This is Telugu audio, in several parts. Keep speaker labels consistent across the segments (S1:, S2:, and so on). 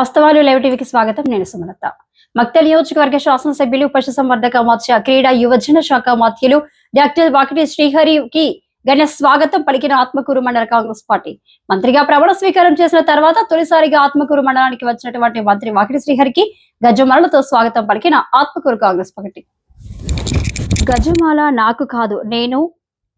S1: వాస్తవాలు లైవ్ టీవీకి స్వాగతం. నేను సుమలత. మక్తల్ నియోజకవర్గ శాసనసభ్యులు పశుసంవర్ధక మత్స్య క్రీడా యువజన శాఖ మాధ్యులు డాక్టర్ వాకిటి శ్రీహరికి ఘన స్వాగతం పలికిన ఆత్మకూరు మండల కాంగ్రెస్ పార్టీ. మంత్రిగా ప్రమాణ స్వీకారం చేసిన తర్వాత తొలిసారిగా ఆత్మకూరు మండలానికి వచ్చినటువంటి మంత్రి వాకిటి శ్రీహరికి గజమరలతో స్వాగతం పలికిన ఆత్మకూరు కాంగ్రెస్ పార్టీ. గజమాల నాకు కాదు నేను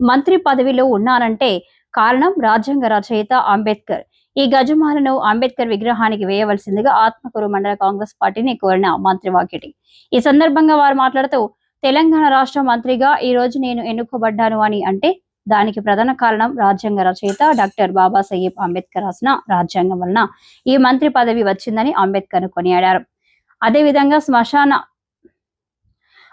S1: మంత్రి పదవిలో ఉన్నానంటే కారణం రాజ్యాంగ రచయిత అంబేద్కర్. ఈ గజమాలను అంబేద్కర్ విగ్రహానికి వేయవలసిందిగా ఆత్మకూరు మండల కాంగ్రెస్ పార్టీని కోరిన మంత్రి వాకిటి. ఈ సందర్భంగా వారు మాట్లాడుతూ తెలంగాణ రాష్ట్ర మంత్రిగా ఈ రోజు నేను ఎన్నుకోబడ్డాను అని అంటే దానికి ప్రధాన కారణం రాజ్యాంగ రచయిత డాక్టర్ బాబాసాహెబ్ అంబేద్కర్ రాసిన రాజ్యాంగం వలన ఈ మంత్రి పదవి వచ్చిందని అంబేద్కర్ కొనియాడారు. అదేవిధంగా శ్మశాన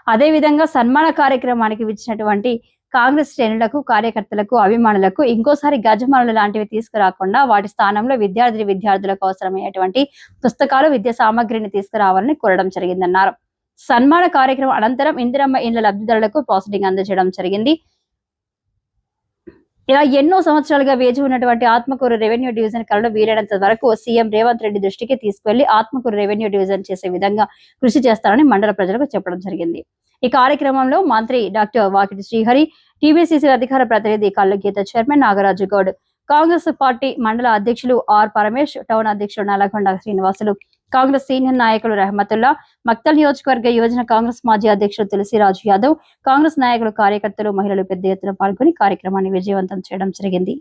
S1: అదేవిధంగా సన్మాన కార్యక్రమానికి ఇచ్చినటువంటి కాంగ్రెస్ శ్రేణులకు కార్యకర్తలకు అభిమానులకు ఇంకోసారి గజమానులు లాంటివి తీసుకురాకుండా వాటి స్థానంలో విద్యార్థి విద్యార్థులకు అవసరమైనటువంటి పుస్తకాలు విద్యా సామాగ్రిని తీసుకురావాలని కోరడం జరిగిందన్నారు. సన్మాన కార్యక్రమం అనంతరం ఇందిరమ్మ ఇండ్ల లబ్ధిదారులకు పాజిటింగ్ అందజేయడం జరిగింది. ఇలా ఎన్నో సంవత్సరాలుగా వేచి ఉన్నటువంటి ఆత్మకూరు రెవెన్యూ డివిజన్ కళలు వీలైనంత వరకు సీఎం రేవంత్ రెడ్డి దృష్టికి తీసుకెళ్ళి ఆత్మకూరు రెవెన్యూ డివిజన్ చేసే విధంగా కృషి చేస్తారని మండల ప్రజలకు చెప్పడం జరిగింది. ఈ కార్యక్రమంలో మంత్రి డాక్టర్ వాకిటి శ్రీహరి టీబీసీసీ అధికార ప్రతినిధి కళ్ళగీత గీత చైర్మన్ నాగరాజు గౌడ్ కాంగ్రెస్ పార్టీ మండల అధ్యక్షులు ఆర్ పరమేష్ టౌన్ అధ్యక్షుడు నల్లగొండ శ్రీనివాసులు కాంగ్రెస్ సీనియర్ నాయకులు రెహమతుల్లా మక్తల్ నియోజకవర్గ యువజన కాంగ్రెస్ మాజీ అధ్యక్షుడు తులసిరాజు యాదవ్ కాంగ్రెస్ నాయకులు కార్యకర్తలు మహిళలు పెద్ద ఎత్తున పాల్గొని కార్యక్రమాన్ని విజయవంతం చేయడం జరిగింది.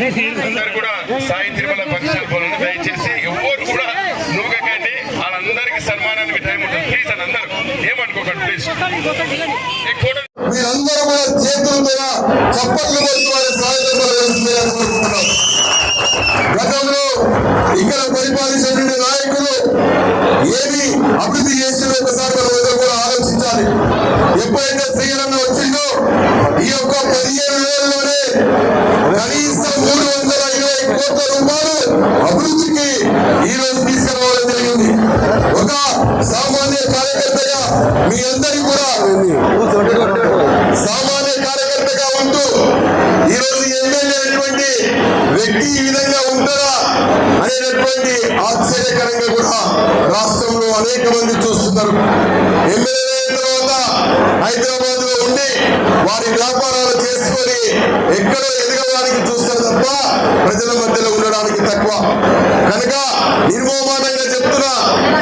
S2: అందరు కూడా సాయి తిరుమల ఫంక్షన్ పోలండి దయచేసి ఎవరు కూడా నూగకండి. వాళ్ళందరికీ సన్మానానికి టైం ఉంటుంది. ప్లీజ్ అని అందరు. ఏమనుకోకండి ప్లీజ్
S3: మీరందరూ కూడా చేతులతో చప్పట్లు కొడుతూ వారి సాయుధ కోరుకుంటున్నాం గతంలో ఇక్కడ పరిపాలించినటువంటి నాయకులు ఏమి అభివృద్ధి చేసిన ఒకసారి మనం అందరూ కూడా ఆలోచించాలి ఎప్పుడైతే శ్రీరన్న వచ్చిందో ఈ యొక్క పదిహేను వేలలోనే కనీసం మూడు వందల ఇరవై కోట్ల రూపాయలు అభివృద్ధికి ఈ రోజు తీసుకురావడం జరిగింది ఒక సామాన్య కార్యకర్తగా మీ అందరికీ కూడా సామాన్య కార్యకర్తగా ఉంటూ ఈ రోజు ఎమ్మెల్యే అయినటువంటి వ్యక్తి ఈ విధంగా ఉంటారా అనేటటువంటి ఆశ్చర్యకరంగా కూడా రాష్ట్రంలో అనేక మంది చూస్తున్నారు. ఎమ్మెల్యే హైదరాబాద్లో ఉండి వారి వ్యాపారాలు చేసుకొని ఎక్కడో ఎదగడానికి చూస్తారు తప్ప ప్రజల మధ్యలో ఉండడానికి తక్కువ. కనుక నిర్మోమానంగా చెప్తున్నా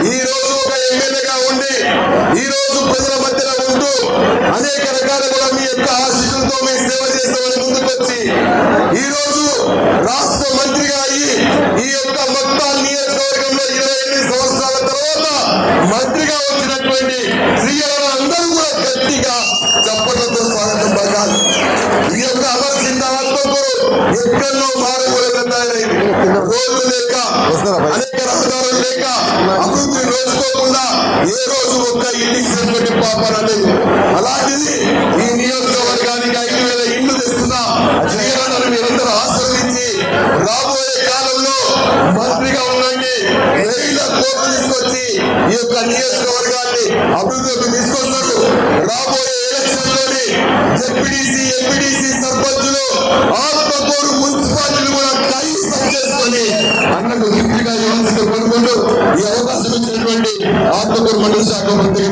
S3: ఈ రోజు ఒక ఎమ్మెల్యేగా ఉండి ఈ రోజు ప్రజల మధ్యలో ఉంటూ అనేక రకాలుగా మీ యొక్క ఆశిస్సులతో మీ సేవ చేస్తామని ముందుకొచ్చి ఈ రోజు రాష్ట్ర మంత్రిగా అయ్యి ఈ యొక్క మొత్తం నియోజకవర్గంలో ఇరవై ఎనిమిది సంవత్సరాల తర్వాత మంత్రిగా వచ్చినటువంటి శ్రీ అందరూ కూడా గట్టిగా చప్పట్లతో స్వాగతం పలకాలి. ఈ యొక్క అమర్చింద ఆత్మకూరు ఎక్కడో మారకూడదు రోడ్లు లేక అనేక రహదారులు లేక అభివృద్ధి రోజుకోకుండా ఏ రోజు ఒక్క ఇల్లు ఇచ్చినటువంటి పాపన లేదు. అలాంటిది ఈ నియోజకవర్గానికి ఐదు వేల ఇల్లు తెస్తున్నా. శ్రీరాణను మీరందరూ ఆశ్రయించి రాబోయే కాలంలో మంత్రిగా ఉండండి వేల కోట్లు తీసుకొచ్చి ఈ యొక్క నియోజకవర్గాన్ని అభివృద్ధిలోకి తీసుకొస్తారు రాబోయే ఎలక్షన్లోని జెడ్పీటీసీ ఎంపీటీసీ సర్పంచులు ఆత్మకూరు మున్సిపాలిటీలు కూడా కైసం చేసుకొని అన్నకు గిఫ్ట్గా ఇవ్వాల్సింది కోరుకుంటూ ఈ అవకాశం ఇచ్చినటువంటి ఆత్మకూరు మండల శాఖ మంత్రికి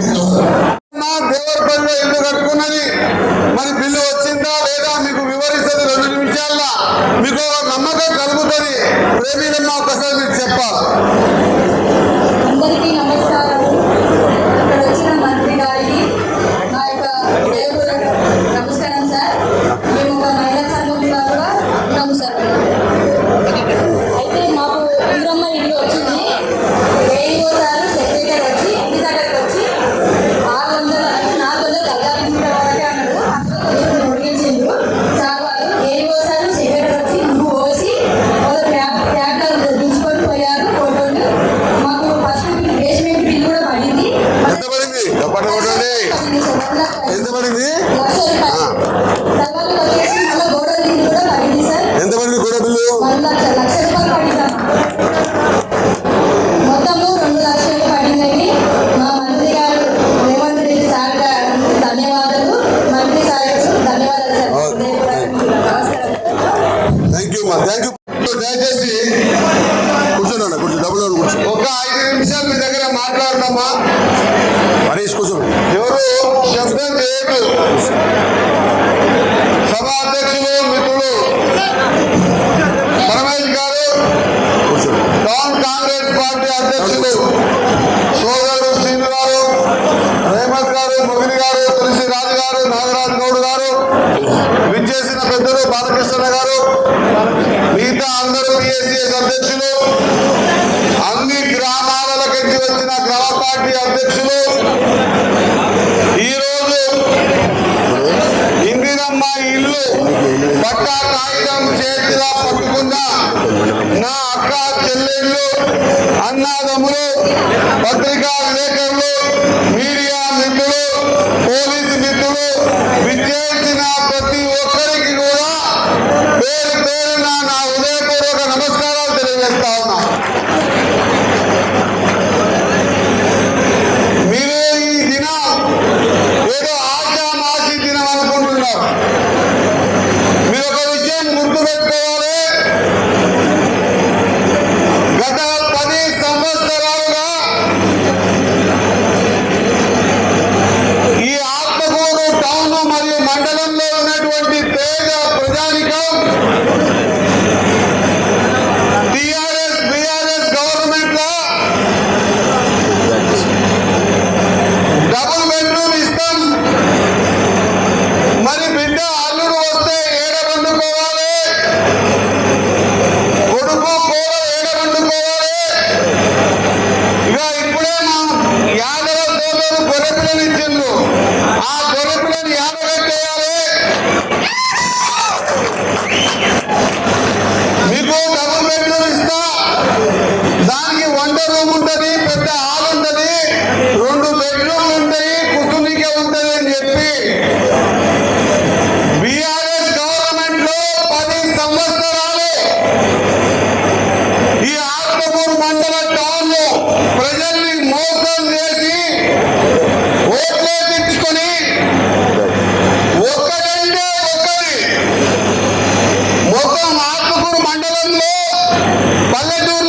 S4: పట్టుకోండి ఎంతమంది ఎంతమంది గోడ బిల్లు? థ్యాంక్ యూ మా థ్యాంక్ యూ. దయచేసి కూర్చోండి కూర్చో డబ్బులు కూర్చో. ఒక ఐదు నిమిషాలు మీ దగ్గర మాట్లాడమ్మా సభాధ్యక్షులు మిత్రులు పరమేష్ గారు టౌన్ కాంగ్రెస్ పార్టీ అధ్యక్షులు సోదరుడు శ్రీనివారు రేమత్ గారు మొగిలి గారు తులసి రాజు గారు నాగరాజ్ గౌడ్ గారు విచ్చేసిన పెద్దలు బాలకృష్ణ గారు మిగతా అందరూ పిఎస్సిఎస్ అధ్యక్షులు అన్ని గ్రామాలకి వచ్చిన గ్రామ పార్టీ అధ్యక్షులు ఈరోజు మా ఇల్లు పట్టా కాగితం చేతిగా పట్టుకున్న నా అక్క చెల్లెళ్ళు అన్నాదములు పత్రికా విలేకరులు మీడియా మిత్రులు పోలీసు మిత్రులు విచ్చేసిన ప్రతి ఒక్కరికి కూడా పేరు పేరున నా హృదయపూర్వక నమస్కారాలు తెలియజేస్తా ఉన్నా. ఉన్నటువంటి పేద ప్రజానికం Paladur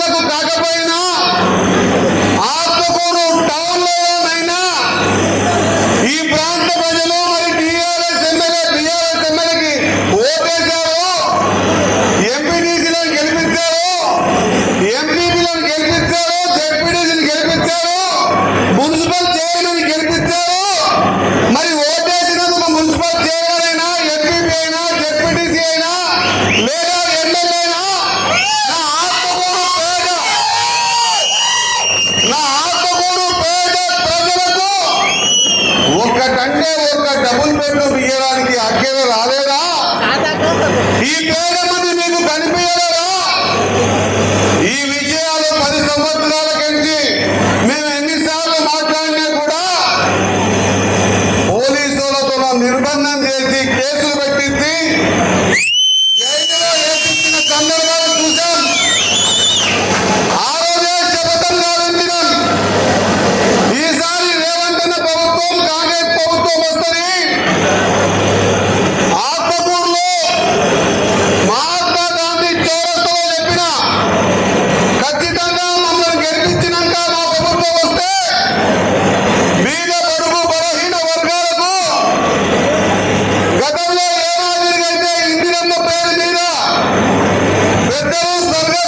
S4: Andamos largando.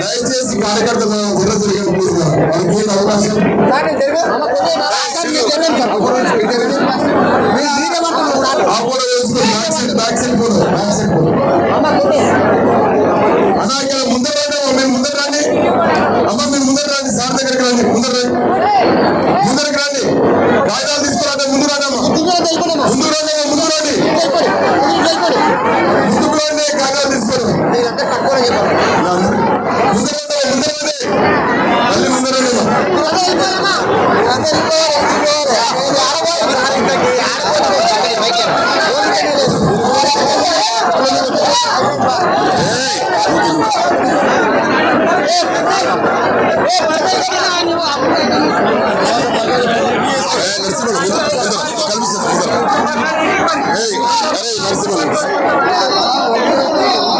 S4: దయచేసి కార్యకర్తలు గుర్ర
S3: తిరిగి అవకాశం Hey, hey,